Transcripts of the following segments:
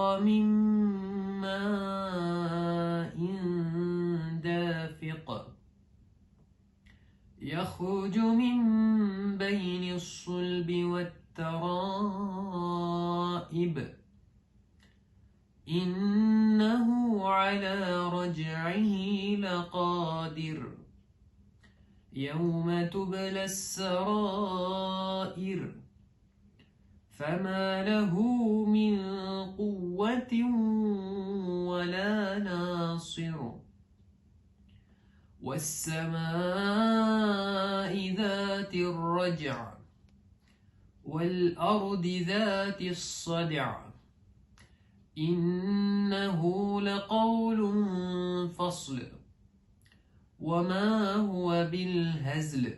خلق من ماء دافق يخرج من بين الصلب والترائب إنه على رجعه لقادر يوم تبلى السرائر فما له من قوة ولا ناصر والسماء ذات الرجع والأرض ذات الصدع إنه لقول فصل وما هو بالهزل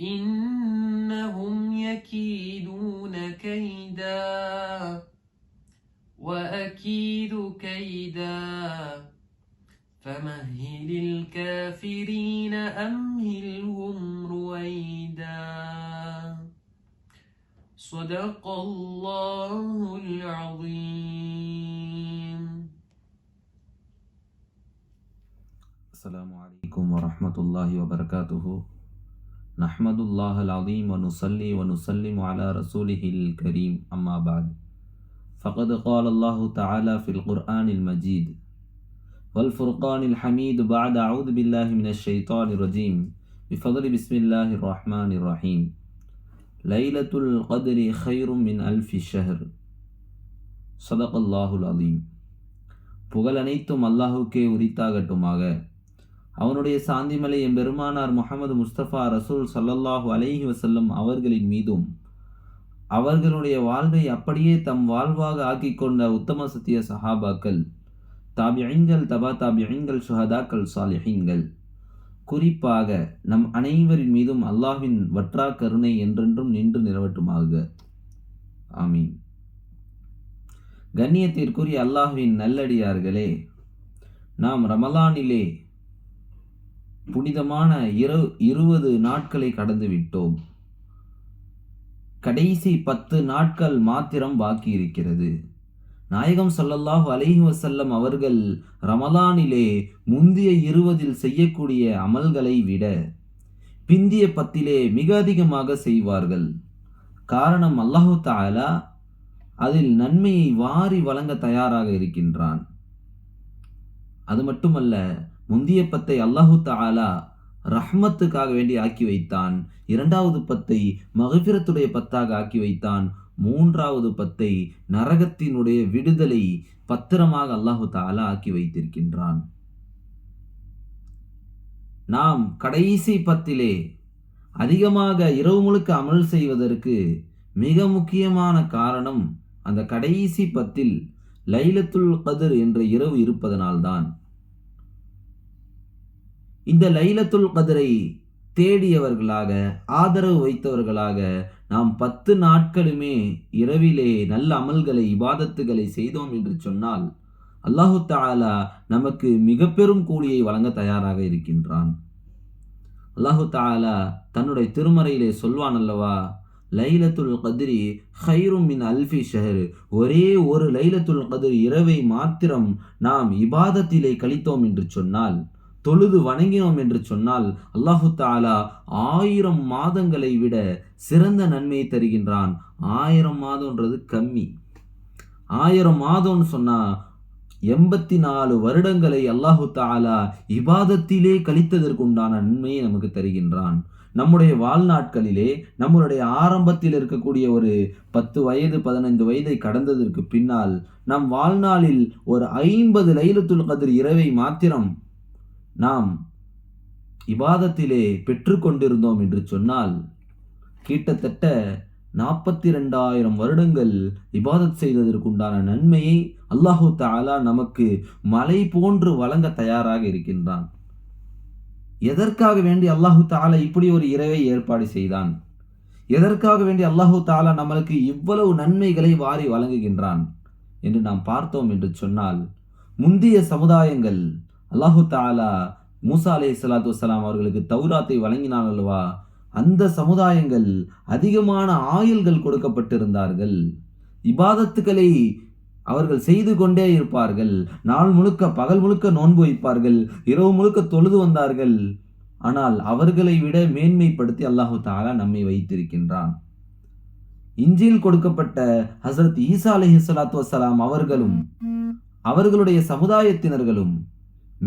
إنهم يكيدون كيدا وأكيد كيدا. فمهل الكافرين أمهلهم رويدا. صدق الله العظيم. السلام عليكم ورحمة الله وبركاته. نحمد الله العظيم ونصلي ونسلم على رسوله الكريم أما بعد فقد قال الله تعالى في القرآن المجيد والفرقان الحميد بعد أعوذ بالله من الشيطان الرجيم بفضل بسم الله الرحمن الرحيم ليلة القدر خير من ألف شهر صدق الله العظيم புகழ் அனைத்தும் அல்லாஹுக்கே உரித்தாகட்டுமாக அவனுடைய சாந்திமலை பெருமானார் முகமது முஸ்தபா ரசூல் சல்லல்லாஹு அலைஹி வசல்லம் அவர்களின் மீதும் அவர்களுடைய வாழ்வை அப்படியே தம் வாழ்வாக ஆக்கிக் கொண்ட உத்தம சத்திய சஹாபாக்கள் தாபியங்கள் தபா தாபியங்கள் சுஹதாக்கள் சாலிஹீன்கள். குறிப்பாக நம் அனைவரின் மீதும் அல்லாஹின் வற்றா கருணை என்றென்றும் நின்று நிறவட்டுமாக ஆமீன். கண்ணியத்திற்குரிய அல்லாஹுவின் நல்லடியார்களே நாம் ரமலானிலே புனிதமான இரு இருபது நாட்களை கடந்து விட்டோம். கடைசி பத்து நாட்கள் மாத்திரம் பாக்கி இருக்கிறது. நாயகம் சொல்லல்லாஹு அலைஹி வசல்லம் அவர்கள் ரமலானிலே முந்திய இருபதில் செய்யக்கூடிய அமல்களை விட பிந்திய பத்திலே மிக அதிகமாக செய்வார்கள். காரணம் அல்லாஹு தாலா அதில் நன்மையை வாரி வழங்க தயாராக இருக்கின்றான். அது மட்டுமல்ல முந்திய பத்தை அல்லாஹு தாலா ரஹ்மத்துக்காக வேண்டி ஆக்கி வைத்தான். இரண்டாவது பத்தை மகபிரத்துடைய பத்தாக ஆக்கி வைத்தான். மூன்றாவது பத்தை நரகத்தினுடைய விடுதலை பத்திரமாக அல்லாஹு தாலா ஆக்கி வைத்திருக்கின்றான். நாம் கடைசி பத்திலே அதிகமாக இரவு முழுக்க அமல் செய்வதற்கு மிக முக்கியமான காரணம் அந்த கடைசி பத்தில் லைலத்துல் கதிர் என்ற இரவு இருப்பதனால்தான். இந்த லைலத்துல் கதிரை தேடியவர்களாக ஆதரவு வைத்தவர்களாக நாம் பத்து நாட்களுமே இரவிலே நல்ல அமல்களை இபாதத்துகளை செய்தோம் என்று சொன்னால் அல்லாஹு தாலா நமக்கு மிக பெரும் கூலியை வழங்க தயாராக இருக்கின்றான். அல்லாஹு தாலா தன்னுடைய திருமறையிலே சொல்வான் அல்லவா லைலத்துல் கதிரி ஹைரும் மின் அல்ஃபி ஷஹர். ஒரே ஒரு லைலத்துல் கதிர் இரவை மாத்திரம் நாம் இபாதத்திலே கழித்தோம் என்று சொன்னால் தொழுது வணங்கினோம் என்று சொன்னால் அல்லாஹு தாலா ஆயிரம் மாதங்களை விட சிறந்த நன்மையை தருகின்றான். ஆயிரம் மாதம்ன்றது கம்மி. ஆயிரம் மாதம்னு சொன்னா எண்பத்தி நாலு வருடங்களை அல்லாஹு தாலா இபாதத்திலே கழித்ததற்குண்டான நன்மையை நமக்கு தருகின்றான். நம்முடைய வாழ்நாட்களிலே நம்மளுடைய ஆரம்பத்தில் இருக்கக்கூடிய ஒரு பத்து வயது பதினைந்து வயதை கடந்ததற்கு பின்னால் நம் வாழ்நாளில் ஒரு ஐம்பது லைலத்துல் கதிர் இரவை மாத்திரம் நாம் இவாதத்திலே பெற்றுக்கொண்டிருந்தோம் என்று சொன்னால் கிட்டத்தட்ட நாற்பத்தி ரெண்டாயிரம் வருடங்கள் இபாதத் செய்ததற்குண்டான நன்மையை அல்லாஹு தாலா நமக்கு மலை போன்று வழங்க தயாராக இருக்கின்றான். எதற்காக வேண்டி அல்லாஹு தாலா இப்படி ஒரு இரவை ஏற்பாடு செய்தான்? எதற்காக வேண்டி அல்லாஹு தாலா நம்மளுக்கு இவ்வளவு நன்மைகளை வாரி வழங்குகின்றான்? என்று நாம் பார்த்தோம் என்று சொன்னால் முந்தைய சமுதாயங்கள் அல்லாஹு தாலா மூசா அலே சலாத்து வலாம் அவர்களுக்கு தௌராத்தை வழங்கினான் அல்லவா? அந்த சமுதாயங்கள் அதிகமான ஆயுள்கள் கொடுக்கப்பட்டிருந்தார்கள். இபாதத்துக்களை அவர்கள் செய்து கொண்டே இருப்பார்கள். நாள் முழுக்க பகல் முழுக்க நோன்பு வைப்பார்கள். இரவு முழுக்க தொழுது வந்தார்கள். ஆனால் அவர்களை விட மேன்மைப்படுத்தி அல்லாஹு தாலா நம்மை வைத்திருக்கின்றான். இஞ்சியில் கொடுக்கப்பட்ட ஹசரத் ஈசா அலஹி சலாத்து வசலாம் அவர்களும் அவர்களுடைய சமுதாயத்தினர்களும்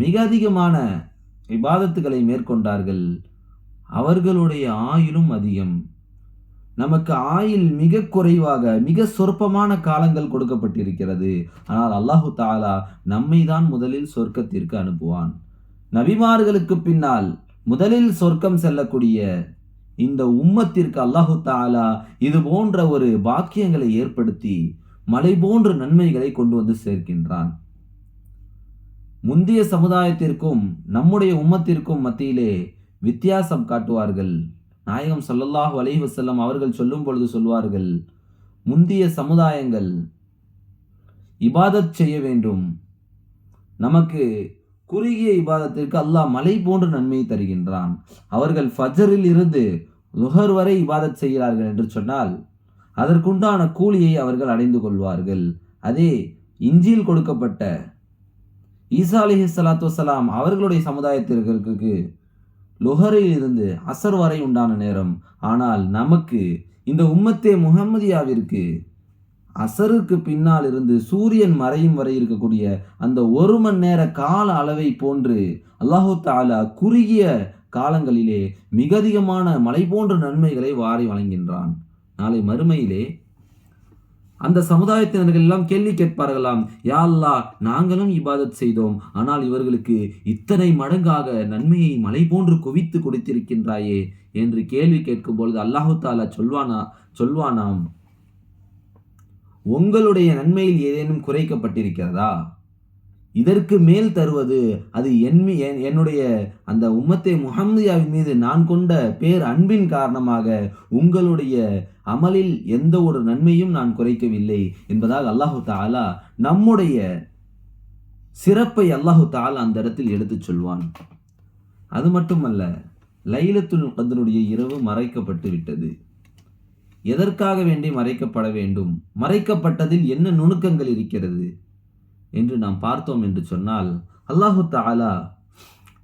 மிக அதிகமான விவாதத்துகளை மேற்கொண்டார்கள். அவர்களுடைய ஆயுளும் அதிகம். நமக்கு ஆயில் மிக குறைவாக மிக சொற்பமான காலங்கள் கொடுக்கப்பட்டிருக்கிறது. ஆனால் அல்லாஹு தாலா நம்மை தான் முதலில் சொர்க்கத்திற்கு அனுப்புவான். நபிமார்களுக்கு பின்னால் முதலில் சொர்க்கம் செல்லக்கூடிய இந்த உம்மத்திற்கு அல்லாஹு தாலா இது போன்ற ஒரு பாக்கியங்களை ஏற்படுத்தி மலை போன்ற நன்மைகளை கொண்டு வந்து சேர்க்கின்றான். முந்தைய சமுதாயத்திற்கும் நம்முடைய உம்மத்திற்கும் மத்தியிலே வித்தியாசம் காட்டுவார்கள். நாயகம் ஸல்லல்லாஹு அலைஹி வஸல்லம் அவர்கள் சொல்லும் பொழுது சொல்வார்கள் முந்திய சமுதாயங்கள் இபாதத் செய்ய வேண்டும். நமக்கு குறுகிய இபாதத்திற்கு அல்லாஹ் மலை போன்ற நன்மையை தருகின்றான். அவர்கள் ஃபஜரில் இருந்து நுகர் வரை இபாதத் செய்கிறார்கள் என்று சொன்னால் அதற்குண்டான கூலியை அவர்கள் அடைந்து கொள்வார்கள். அதே இஞ்சியில் கொடுக்கப்பட்ட ஈசா அலிஹி சலாத்து வலாம் அவர்களுடைய சமுதாயத்திற்கு லுஹரில் இருந்து அசர் வரை உண்டான நேரம். ஆனால் நமக்கு இந்த உம்மத்தே முகமதியாவிற்கு அசருக்கு பின்னால் இருந்து சூரியன் மறையும் வரை இருக்கக்கூடிய அந்த ஒரு மணி நேர கால அளவை போன்று அல்லாஹு தாலா குறுகிய காலங்களிலே மிக அதிகமான மலை போன்ற நன்மைகளை வாரி வழங்கின்றான் நாளை மறுமையிலே அந்த சமுதாயத்தினர்கள் எல்லாம் கேள்வி கேட்பார்களாம். யா நாங்களும் இபாதத் செய்தோம். ஆனால் இவர்களுக்கு இத்தனை மடங்காக நன்மையை மலை போன்று குவித்து கொடுத்திருக்கின்றாயே என்று கேள்வி கேட்கும் பொழுது அல்லாஹு தாலா சொல்வானா சொல்வானாம் உங்களுடைய நன்மையில் ஏதேனும் குறைக்கப்பட்டிருக்கிறதா? இதற்கு மேல் தருவது அது என் என்- என்னுடைய அந்த உம்மத்தை முஹம்மதியாவின் மீது நான் கொண்ட பேர் அன்பின் காரணமாக உங்களுடைய அமலில் எந்த ஒரு நன்மையும் நான் குறைக்கவில்லை என்பதாக அல்லாஹு தாலா நம்முடைய சிறப்பை அல்லாஹு தாலா அந்த இடத்தில் எடுத்துச் சொல்வான். அது மட்டுமல்ல லைலத்துல் கதனுடைய இரவு மறைக்கப்பட்டு விட்டது. எதற்காக வேண்டி மறைக்கப்பட வேண்டும்? மறைக்கப்பட்டதில் என்ன நுணுக்கங்கள் இருக்கிறது? என்று நாம் பார்த்தோம் என்று சொன்னால் அல்லாஹு தாலா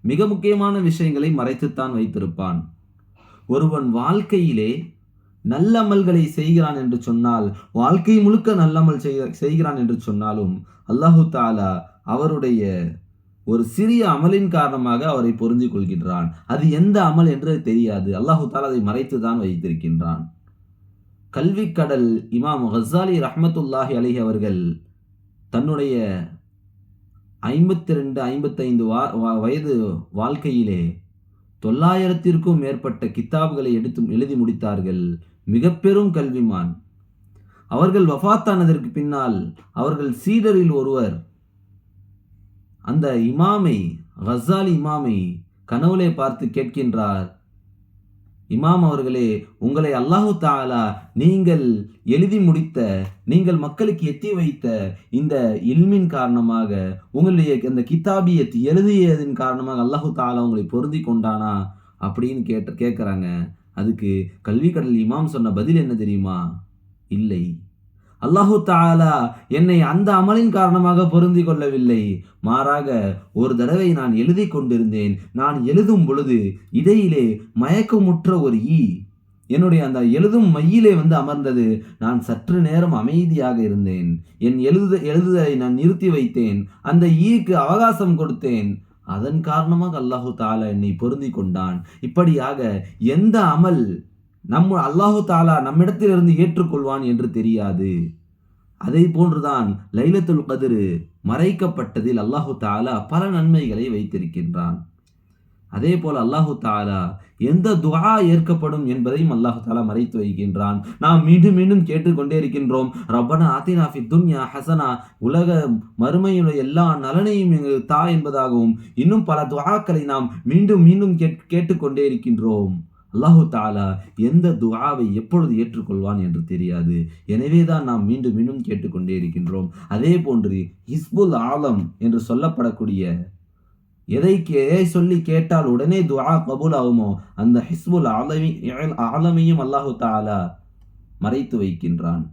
மிக முக்கியமான விஷயங்களை மறைத்துத்தான் வைத்திருப்பான். ஒருவன் வாழ்க்கையிலே நல்லமல்களை செய்கிறான் என்று சொன்னால் வாழ்க்கை முழுக்க நல்லமல் செய்ய- செய்கிறான் என்று சொன்னாலும் அல்லாஹு தாலா அவருடைய ஒரு சிறிய அமலின் காரணமாக அவரை பொருந்தி கொள்கின்றான். அது எந்த அமல் என்று தெரியாது. அல்லாஹு தாலா அதை மறைத்து தான் வைத்திருக்கின்றான். கல்வி கடல் இமாம் ஹசாலி ரஹமத்துல்லாஹி அலைஹி அவர்கள் தன்னுடைய ஐம்பத்தி ரெண்டு ஐம்பத்தைந்து வா வயது வாழ்க்கையிலே தொள்ளாயிரத்திற்கும் மேற்பட்ட கித்தாப்களை எடுத்து எழுதி முடித்தார்கள். மிக பெரும் கல்விமான். அவர்கள் வஃபாத்தானதற்கு பின்னால் அவர்கள் சீடரில் ஒருவர். அந்த இமாமை ஹசால் இமாமை கனவுலே பார்த்து கேட்கின்றார் இமாம் அவர்களே உங்களை அல்லாஹு தாலா நீங்கள் எழுதி முடித்த நீங்கள் மக்களுக்கு எத்தி வைத்த இந்த இல்மின் காரணமாக உங்களுடைய அந்த கிதாபியத் எழுதியதின் காரணமாக அல்லாஹு தாலா உங்களை பொருந்தி கொண்டானா அப்படின்னு கேட்ட கேட்குறாங்க அதுக்கு கல்வி கடல் இமாம் சொன்ன பதில் என்ன தெரியுமா? இல்லை. அல்லாஹு தாலா என்னை அந்த அமலின் காரணமாக பொருந்தி கொள்ளவில்லை. மாறாக ஒரு தடவை நான் எழுதி கொண்டிருந்தேன். நான் எழுதும் பொழுது இடையிலே மயக்கமுற்ற ஒரு ஈ. என்னுடைய அந்த எழுதும் மையிலே வந்து அமர்ந்தது. நான் சற்று நேரம் அமைதியாக இருந்தேன். என் எழுத எழுதுதலை நான் நிறுத்தி வைத்தேன். அந்த ஈக்கு அவகாசம் கொடுத்தேன். அதன் காரணமாக அல்லாஹு தாலா என்னை பொருந்தி கொண்டான். இப்படியாக எந்த அமல் நம்ம அல்லாஹு தாலா நம்மிடத்திலிருந்து ஏற்றுக்கொள்வான் என்று தெரியாது. அதே போன்றுதான் லைலத்துல் கதிரு மறைக்கப்பட்டதில் அல்லாஹு தாலா பல நன்மைகளை வைத்திருக்கின்றான். அதே போல் அல்லாஹு தாலா எந்த துவா ஏற்கப்படும் என்பதையும் அல்லாஹு தாலா மறைத்து வைக்கின்றான். நாம் மீண்டும் மீண்டும் கேட்டுக்கொண்டே இருக்கின்றோம். ரப்பனா ஆத்தினா ஃபி துன்யா ஹசனா. உலக மறுமையுடைய எல்லா நலனையும் எங்கள் தா என்பதாகவும் இன்னும் பல துவாக்களை நாம் மீண்டும் மீண்டும் கேட் கேட்டுக்கொண்டே இருக்கின்றோம். அல்லாஹு தாலா எந்த துஆவை எப்பொழுது ஏற்றுக்கொள்வான் என்று தெரியாது. எனவே தான் நாம் மீண்டும் மீண்டும் கேட்டுக்கொண்டே இருக்கின்றோம். அதே போன்று ஹிஸ்புல் ஆலம் என்று சொல்லப்படக்கூடிய எதை கே- எதை சொல்லி கேட்டால் உடனே துவா கபூல் ஆகுமோ அந்த ஹிஸ்புல் ஆலமி ஆலமையும் அல்லாஹு தாலா மறைத்து வைக்கின்றான்.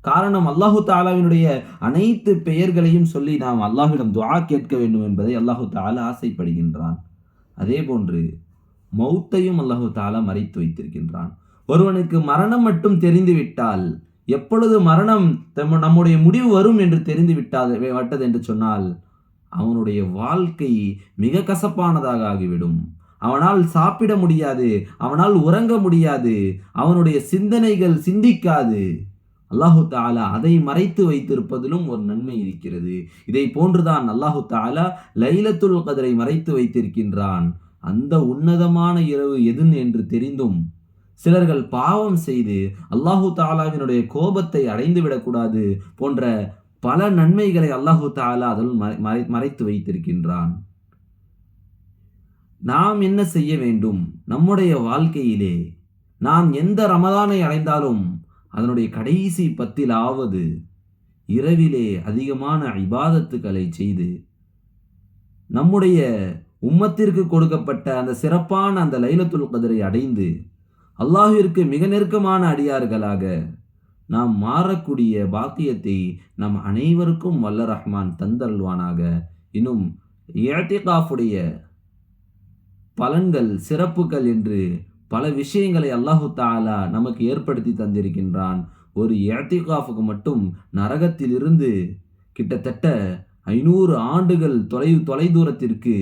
காரணம் அல்லாஹு தாலாவினுடைய அனைத்து பெயர்களையும் சொல்லி நாம் அல்லாஹ்விடம் துவா கேட்க வேண்டும் என்பதை அல்லாஹு தாலா ஆசைப்படுகின்றான். அதே போன்று மௌத்தையும் அல்லாஹு தாலா மறைத்து வைத்திருக்கின்றான். ஒருவனுக்கு மரணம் மட்டும் தெரிந்துவிட்டால் எப்பொழுது மரணம் தம் நம்முடைய முடிவு வரும் என்று தெரிந்து விட்டாது விட்டது என்று சொன்னால் அவனுடைய வாழ்க்கை மிக கசப்பானதாக ஆகிவிடும். அவனால் சாப்பிட முடியாது அவனால் உறங்க முடியாது அவனுடைய சிந்தனைகள் சிந்திக்காது. அல்லாஹு தாலா அதை மறைத்து வைத்திருப்பதிலும் ஒரு நன்மை இருக்கிறது. இதை போன்றுதான் அல்லாஹு தாலா லைலத்துல் கதரை மறைத்து வைத்திருக்கின்றான். அந்த உன்னதமான இரவு எதுன்னு என்று தெரிந்தும் சிலர்கள் பாவம் செய்து அல்லாஹு தாலாவினுடைய கோபத்தை அடைந்து விடக்கூடாது போன்ற பல நன்மைகளை அல்லாஹு தாலா அதில் மறை- மறைத்து வைத்திருக்கின்றான். நாம் என்ன செய்ய வேண்டும்? நம்முடைய வாழ்க்கையிலே நாம் எந்த ரமதானை அடைந்தாலும் அதனுடைய கடைசி பத்திலாவது இரவிலே அதிகமான இபாதத்துக்களை செய்து நம்முடைய உம்மத்திற்கு கொடுக்கப்பட்ட அந்த சிறப்பான அந்த லைலத்துல் கதிரை அடைந்து அல்லாஹிற்கு மிக நெருக்கமான அடியார்களாக நாம் மாறக்கூடிய பாக்கியத்தை நம் அனைவருக்கும் வல்ல ரஹ்மான் தந்தல்வானாக இன்னும் ஏட்டிகாஃபுடைய பலன்கள் சிறப்புகள் என்று பல விஷயங்களை அல்லாஹு தாலா நமக்கு ஏற்படுத்தி தந்திருக்கின்றான். ஒரு ஏத்திகாஃபுக்கு மட்டும் நரகத்திலிருந்து கிட்டத்தட்ட ஐநூறு ஆண்டுகள் தொலை தொலைதூரத்திற்கு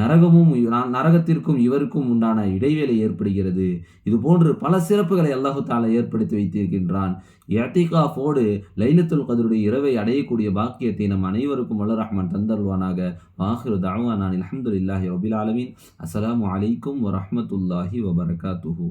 நரகமும் நரகத்திற்கும் இவருக்கும் உண்டான இடைவேளை ஏற்படுகிறது. இது போன்று பல சிறப்புகளை அல்லாஹு தாலா ஏற்படுத்தி வைத்திருக்கின்றான். எட்டிகாஃபோடு லைலத்துல் கதருடைய இரவை அடையக்கூடிய பாக்கியத்தை நம் அனைவருக்கும் வல்ல ரஹ்மான் தந்தல்வானாக வாஹிரு தாவானான் அலமதுல்லாஹி ரபில் ஆலமீன். அஸ்ஸலாமு அலைக்கும் வபர்கா வபரகாத்துஹு.